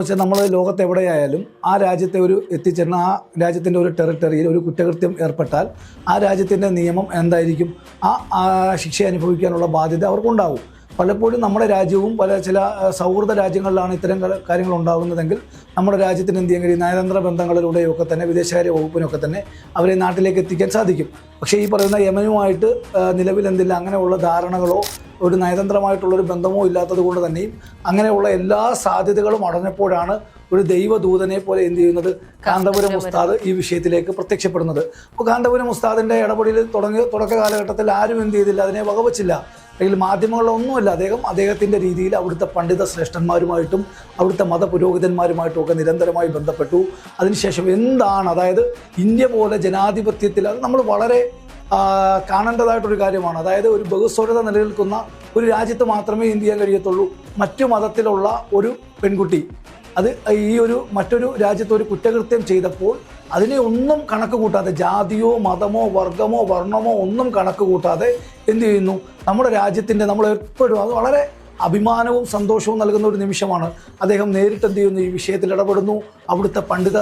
വെച്ചാൽ നമ്മൾ ലോകത്ത് എവിടെയായാലും ആ രാജ്യത്തെ ഒരു എത്തിച്ചേർന്ന ആ രാജ്യത്തിന്റെ ഒരു ടെറിട്ടറിയിൽ ഒരു കുറ്റകൃത്യം ഏർപ്പെട്ടാൽ ആ രാജ്യത്തിന്റെ നിയമം എന്തായിരിക്കും? ആ ശിക്ഷ അനുഭവിക്കാനുള്ള ബാധ്യത അവർക്കുണ്ടാവും. പലപ്പോഴും നമ്മുടെ രാജ്യവും പല ചില സൗഹൃദ രാജ്യങ്ങളിലാണ് ഇത്തരം കാര്യങ്ങൾ ഉണ്ടാകുന്നതെങ്കിൽ നമ്മുടെ രാജ്യത്തിന് എന്ത് ചെയ്യാൻ കഴിയും? നയതന്ത്ര ബന്ധങ്ങളിലൂടെയൊക്കെ തന്നെ വിദേശകാര്യ വകുപ്പിനൊക്കെ തന്നെ അവരെ നാട്ടിലേക്ക് എത്തിക്കാൻ സാധിക്കും. പക്ഷേ ഈ പറയുന്ന യമനുമായിട്ട് നിലവിൽ എന്തില്ല അങ്ങനെയുള്ള ധാരണകളോ ഒരു നയതന്ത്രമായിട്ടുള്ളൊരു ബന്ധമോ ഇല്ലാത്തത് കൊണ്ട് തന്നെയും അങ്ങനെയുള്ള എല്ലാ സാധ്യതകളും അടഞ്ഞപ്പോഴാണ് ഒരു ദൈവദൂതനെ പോലെ എന്ത് ചെയ്യുന്നത് കാന്തപുരം ഉസ്താദ് ഈ വിഷയത്തിലേക്ക് പ്രത്യക്ഷപ്പെടുന്നത്. അപ്പോൾ കാന്തപുരം ഉസ്താദിന്റെ ഇടപെടൽ തുടങ്ങി തുടക്ക കാലഘട്ടത്തിൽ ആരും എന്ത് ചെയ്തില്ല അതിനെ വകവച്ചില്ല. അല്ലെങ്കിൽ മാധ്യമങ്ങളിലൊന്നുമല്ല അദ്ദേഹം അദ്ദേഹത്തിന്റെ രീതിയിൽ അവിടുത്തെ പണ്ഡിത ശ്രേഷ്ഠന്മാരുമായിട്ടും അവിടുത്തെ മതപുരോഹിതന്മാരുമായിട്ടും ഒക്കെ നിരന്തരമായി ബന്ധപ്പെട്ടു. അതിനുശേഷം എന്താണ് അതായത് ഇന്ത്യ പോലെ ജനാധിപത്യത്തിൽ അത് നമ്മൾ വളരെ കാണേണ്ടതായിട്ടൊരു കാര്യമാണ്. അതായത് ഒരു ബഹുസ്വരത നിലനിൽക്കുന്ന ഒരു രാജ്യത്ത് മാത്രമേ എന്ത് ചെയ്യാൻ കഴിയത്തുള്ളൂ. മറ്റു മതത്തിലുള്ള ഒരു പെൺകുട്ടി. അത് ഈ ഒരു മറ്റൊരു രാജ്യത്ത് ഒരു കുറ്റകൃത്യം ചെയ്തപ്പോൾ അതിനെ ഒന്നും കണക്ക് കൂട്ടാതെ ജാതിയോ മതമോ വർഗമോ വർണമോ ഒന്നും കണക്ക് കൂട്ടാതെ എന്ത് ചെയ്യുന്നു? നമ്മുടെ രാജ്യത്തിന്റെ നമ്മൾ എപ്പോഴും അത് വളരെ അഭിമാനവും സന്തോഷവും നൽകുന്ന ഒരു നിമിഷമാണ്. അദ്ദേഹം നേരിട്ട് എന്ത് ചെയ്യുന്നു? ഈ വിഷയത്തിൽ ഇടപെടുന്നു. അവിടുത്തെ പണ്ഡിത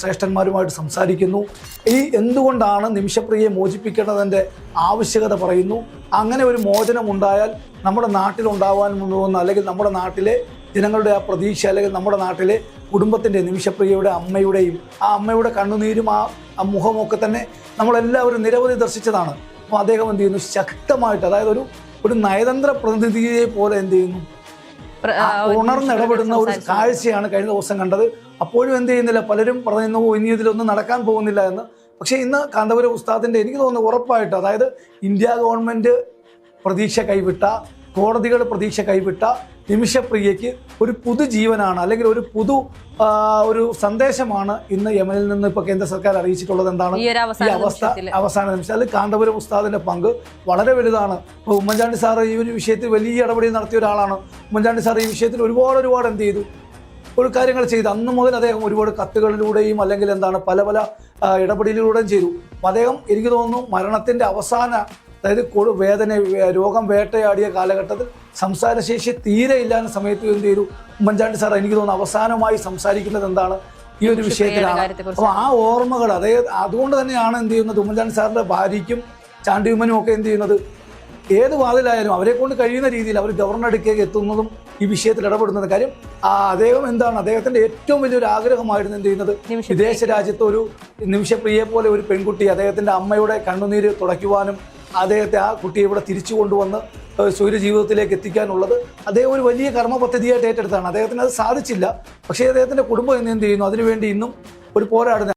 ശ്രേഷ്ഠന്മാരുമായിട്ട് സംസാരിക്കുന്നു. ഈ എന്തുകൊണ്ടാണ് നിമിഷപ്രിയയെ മോചിപ്പിക്കേണ്ടതിന്റെ ആവശ്യകത പറയുന്നു. അങ്ങനെ ഒരു മോചനം ഉണ്ടായാൽ നമ്മുടെ നാട്ടിലുണ്ടാവാൻ പോകുന്ന അല്ലെങ്കിൽ നമ്മുടെ നാട്ടിലെ ജനങ്ങളുടെ ആ പ്രതീക്ഷ അല്ലെങ്കിൽ നമ്മുടെ നാട്ടിലെ കുടുംബത്തിന്റെ നിമിഷപ്രിയയുടെ അമ്മയുടെയും ആ അമ്മയുടെ കണ്ണുനീരും ആ ആ മുഖമൊക്കെ തന്നെ നമ്മളെല്ലാവരും നിരവധി ദർശിച്ചതാണ്. അപ്പോൾ അദ്ദേഹം എന്ത് ചെയ്യുന്നു? ശക്തമായിട്ട് അതായത് ഒരു ഒരു നയതന്ത്ര പ്രതിനിധിയെ പോലെ എന്ത് ചെയ്യുന്നു? ഉണർന്നിടപെടുന്ന ഒരു കാഴ്ചയാണ് കഴിഞ്ഞ ദിവസം കണ്ടത്. അപ്പോഴും എന്ത് ചെയ്യുന്നില്ല പലരും പറയുന്നു "ഓ, ഇനി ഇതിലൊന്നും നടക്കാൻ പോകുന്നില്ല എന്ന്. പക്ഷേ ഇന്ന് കാന്തപുരം ഉസ്താദിന്റെ എനിക്ക് തോന്നുന്നു ഉറപ്പായിട്ട് അതായത് ഇന്ത്യ ഗവൺമെന്റ് പ്രതീക്ഷ കൈവിട്ട കോടതികൾ പ്രതീക്ഷ കൈവിട്ട നിമിഷപ്രിയയ്ക്ക് ഒരു പുതുജീവനാണ് അല്ലെങ്കിൽ ഒരു പുതു ഒരു സന്ദേശമാണ് ഇന്ന് യമനിൽ നിന്ന് ഇപ്പോൾ കേന്ദ്ര സർക്കാർ അറിയിച്ചിട്ടുള്ളത് എന്താണ്? ഈ അവസ്ഥ അവസാന നിമിഷം. അതിൽ കാന്തപുരം ഉസ്താദിന്റെ പങ്ക് വളരെ വലുതാണ്. ഇപ്പോൾ ഉമ്മൻചാണ്ടി സാറ് ഈ ഒരു വിഷയത്തിൽ വലിയ ഇടപെടൽ നടത്തിയ ഒരാളാണ്. ഉമ്മൻചാണ്ടി സാർ ഈ വിഷയത്തിൽ ഒരുപാട് ഒരുപാട് എന്ത് ചെയ്തു? ഒരു കാര്യങ്ങൾ ചെയ്തു. അന്ന് മുതൽ അദ്ദേഹം ഒരുപാട് കത്തുകളിലൂടെയും അല്ലെങ്കിൽ എന്താണ് പല പല ഇടപെടലിലൂടെയും ചെയ്തു. അദ്ദേഹം എനിക്ക് തോന്നുന്നു മരണത്തിന്റെ അവസാന അതായത് കൊടു വേദന രോഗം വേട്ടയാടിയ കാലഘട്ടത്തിൽ സംസാരശേഷി തീരെ ഇല്ലാത്ത സമയത്ത് എന്ത് ചെയ്തു? ഉമ്മൻചാണ്ടി സാർ എനിക്ക് തോന്നുന്നു അവസാനമായി സംസാരിക്കുന്നത് എന്താണ്? ഈ ഒരു വിഷയത്തിലാണ്. അപ്പോൾ ആ ഓർമ്മകൾ അതായത് അതുകൊണ്ട് തന്നെയാണ് എന്ത് ചെയ്യുന്നത്? ഉമ്മൻചാണ്ടി സാറിന്റെ ഭാര്യയ്ക്കും ചാണ്ടിയുമ്മനും ഒക്കെ എന്ത് ചെയ്യുന്നത്? ഏത് വാതിലായാലും അവരെ കൊണ്ട് കഴിയുന്ന രീതിയിൽ അവർ ഗവർണർ അടുക്കേക്ക് എത്തുന്നതും ഈ വിഷയത്തിൽ ഇടപെടുന്നത്. കാര്യം ആ അദ്ദേഹം എന്താണ്? അദ്ദേഹത്തിന്റെ ഏറ്റവും വലിയൊരു ആഗ്രഹമായിരുന്നു എന്ത് ചെയ്യുന്നത്? വിദേശ രാജ്യത്ത് ഒരു നിമിഷപ്രിയെ പോലെ ഒരു പെൺകുട്ടി അദ്ദേഹത്തിന്റെ അമ്മയുടെ കണ്ണുനീര് തുടയ്ക്കുവാനും അദ്ദേഹത്തെ ആ കുട്ടിയെ ഇവിടെ തിരിച്ചു കൊണ്ടുവന്ന് സൂര്യജീവിതത്തിലേക്ക് എത്തിക്കാനുള്ളത് അദ്ദേഹം ഒരു വലിയ കർമ്മ പദ്ധതിയായിട്ട് ഏറ്റെടുത്താണ്. അദ്ദേഹത്തിന് അത് സാധിച്ചില്ല. പക്ഷേ അദ്ദേഹത്തിന്റെ കുടുംബം ഇന്ന് എന്ത് ചെയ്യുന്നു? അതിനുവേണ്ടി ഇന്നും ഒരു പോരാടുന്ന